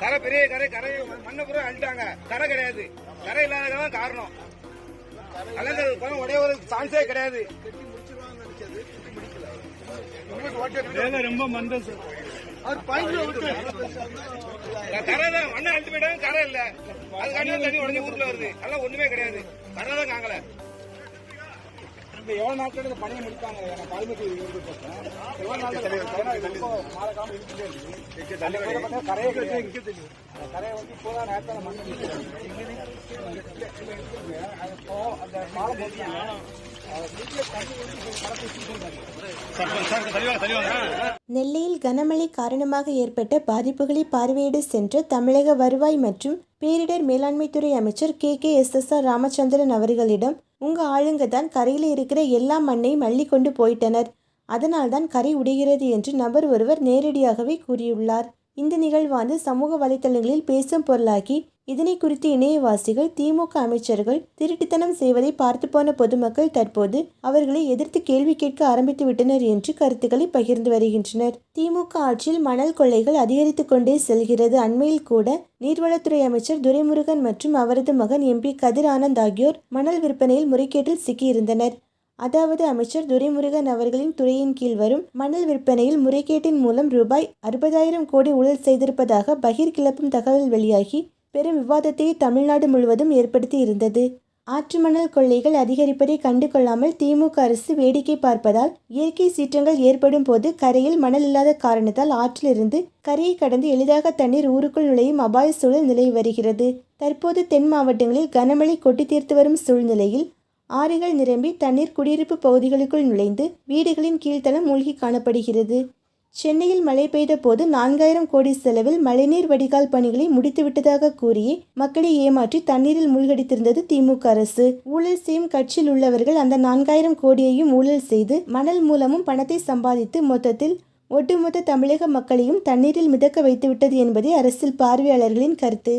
கரை பெரிய கரை கரை மண்ணை பூரா அழிட்டாங்க கரை கிடையாது. கரை இல்லாததான் காரணம். அலங்க குளம் உடைய ஒரு சான்ஸே கிடையாது. ரொம்ப மந்தம் சார் கரை தான் மண்ணை அழிச்சு போயிட்டாங்க கரை இல்ல. அதுக்காண்டி தான் தண்ணி உடனே ஊருக்குள்ள வருது. அதெல்லாம் ஒண்ணுமே கிடையாது. கரை தான் காங்கல. இந்த எவ்வளவு நாட்கள் இந்த பணியை முடிப்பாங்க எனக்கு கால்மீட்டி இருந்து பார்த்தேன் எவ்வளவு ரொம்ப மாறக்காம இருந்துட்டே இருக்கு. கரையே கரையை வந்து இப்போதான் நேரத்தில் மண் நிற்கிறாங்க அது இப்போ அந்த பாலம் நெல்லையில் கனமழை காரணமாக ஏற்பட்ட பாதிப்புகளை பார்வையிட சென்ற தமிழக வருவாய் மற்றும் பேரிடர் மேலாண்மைத்துறை அமைச்சர் K. K. S. S. R. Ramachandran அவர்களிடம் உங்க ஆளுங்க தான் கரையில் இருக்கிற எல்லா மண்ணையும் அள்ளி கொண்டு போயிட்டனர். அதனால்தான் கரை உடைகிறது என்று நபர் ஒருவர் நேரடியாகவே கூறியுள்ளார். இந்த நிகழ்வானது சமூக வலைத்தளங்களில் பேசும் பொருளாகி இதனை குறித்து இணையவாசிகள் திமுக அமைச்சர்கள் திருட்டுத்தனம் செய்வதை பார்த்து போன பொதுமக்கள் தற்போது அவர்களை எதிர்த்து கேள்வி கேட்க ஆரம்பித்து விட்டனர் என்று கருத்துக்களை பகிர்ந்து வருகின்றனர். திமுக ஆட்சியில் மணல் கொள்ளைகள் அதிகரித்து கொண்டே செல்கிறது. அண்மையில் கூட நீர்வளத்துறை அமைச்சர் துரைமுருகன் மற்றும் அவரது மகன் எம்பி கதிர் ஆனந்த் ஆகியோர் மணல் விற்பனையில் முறைகேட்டில் சிக்கியிருந்தனர். அதாவது அமைச்சர் துரைமுருகன் அவர்களின் துறையின் கீழ் வரும் மணல் விற்பனையில் முறைகேட்டின் மூலம் ரூபாய் அறுபதாயிரம் கோடி ஊழல் செய்திருப்பதாக பகிர் கிளப்பும் தகவல் வெளியாகி பெரும் விவாதத்தை தமிழ்நாடு முழுவதும் ஏற்படுத்தி இருந்தது. ஆற்று மணல் கொள்ளைகள் அதிகரிப்பதை கண்டு கொள்ளாமல் திமுக அரசு வேடிக்கை பார்ப்பதால் இயற்கை சீற்றங்கள் ஏற்படும் போது கரையில் மணல் இல்லாத காரணத்தால் ஆற்றிலிருந்து கரையை கடந்து எளிதாக தண்ணீர் ஊருக்குள் நுழையும் அபாய சூழல் நிலவி வருகிறது. தற்போது தென் மாவட்டங்களில் கனமழை கொட்டி தீர்த்து வரும் சூழ்நிலையில் ஆறுகள் நிரம்பி தண்ணீர் குடியிருப்பு பகுதிகளுக்குள் நுழைந்து வீடுகளின் கீழ்த்தளம் மூழ்கி காணப்படுகிறது. சென்னையில் மழை பெய்த போது நான்காயிரம் கோடி செலவில் மழைநீர் வடிகால் பணிகளை முடித்துவிட்டதாக கூறி மக்களை ஏமாற்றி தண்ணீரில் மூழ்கடித்திருந்தது திமுக அரசு. ஊழல் செய்யும் கட்சியில் உள்ளவர்கள் அந்த நான்காயிரம் கோடியையும் ஊழல் செய்து மணல் மூலமும் பணத்தை சம்பாதித்து மொத்தத்தில் ஒட்டுமொத்த தமிழக மக்களையும் தண்ணீரில் மிதக்க வைத்துவிட்டது என்பதே அரசியல் பார்வையாளர்களின் கருத்து.